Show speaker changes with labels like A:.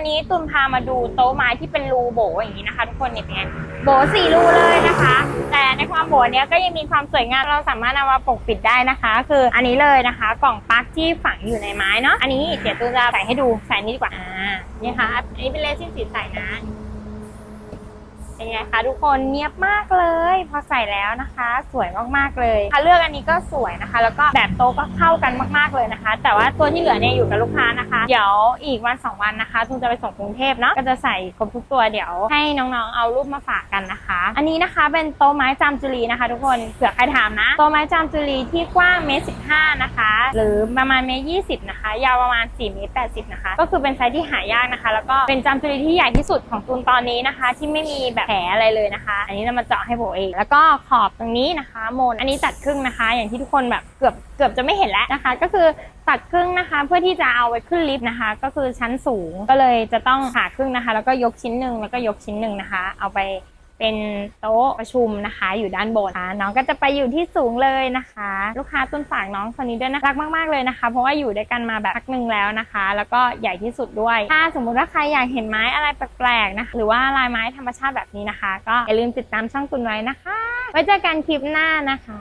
A: วันนี้ตุนพามาดูโต๊ะไม้ที่เป็นรูโบอย่างนี้นะคะทุกคนเนี่ยเป็นไงโบสี่รูเลยนะคะ แต่ในความโบเนี้ยก็ยังมีความสวยงามเราสามารถนำมาปกปิดได้นะคะ คืออันนี้เลยนะคะ กล่องปลั๊กที่ฝังอยู่ในไม้เนาะอันนี้เดี๋ยวตุนจะใส่ให้ดูใส่นี้ดีกว่าอ่านี่ค่ะอันนี้เป็นเลซิ่นสีใสนะ เป็นไงคะทุกคนเนียบมากเลย พอใส่แล้วนะคะ สวยมากๆเลยค่ะเลือกอันนี้ก็สวยนะคะ แล้วก็แบบโต๊ะก็เข้ากันมาก ๆเลยนะคะ แต่ว่าตัวที่เหลือเนี่ยอยู่กับลูกค้านะคะ เดี๋ยวอีกวันสองวันนะคะทุนจะไปส่งกรุงเทพเนาะก็จะใส่ครบทุกตัวเดี๋ยวให้น้องๆเอารูปมาฝากกันนะคะ อันนี้นะคะเป็นโต๊ะไม้จามจุลีนะคะ ทุกคนเผื่อใครถามนะโต๊ะไม้จามจุลีที่กว้างเมตรสิบห้านะคะ หรือประมาณเมตรยี่สิบนะคะ ยาวประมาณ4เมตรแปดสิบนะคะ ก็คือเป็นไซส์ที่หายากนะคะ แล้วก็เป็นจามจุลีที่ใหญ่ที่สุดของตูนตอนนี้นะคะ ที่ไม่มีแบบลอะไรเลยนะคะ อันนี้เรามาเจาะให้โบเองแล้วก็ขอบตรงนี้นะคะโมนอันนี้ตัดครึ่งนะคะ อย่างที่ทุกคนแบบเกือบเกือบจะไม่เห็นแล้วนะคะ ก็คือตัดครึ่งนะคะ เพื่อที่จะเอาไว้ขึ้นลิฟต์นะคะ ก็คือชั้นสูงก็เลยจะต้องผ่าครึ่งนะคะ แล้วก็ยกชิ้นหนึ่งแล้วก็ยกชิ้นหนึ่งนะคะ เอาไป เป็นโต๊ะประชุมนะคะ อยู่ด้านบนนะคะน้องก็จะไปอยู่ที่สูงเลยนะคะ ลูกค้าต้นฝากน้องคนนี้ด้วยนะรักมากๆเลยนะคะ เพราะว่าอยู่ด้วยกันมาแบบพักหนึ่งแล้วนะคะ แล้วก็ใหญ่ที่สุดด้วย ถ้าสมมุติว่าใครอยากเห็นไม้อะไรแปลกๆนะคะหรือว่าลายไม้ธรรมชาติแบบนี้นะคะ ก็อย่าลืมติดตามช่องตุนไว้นะคะ ไว้เจอกันคลิปหน้านะคะ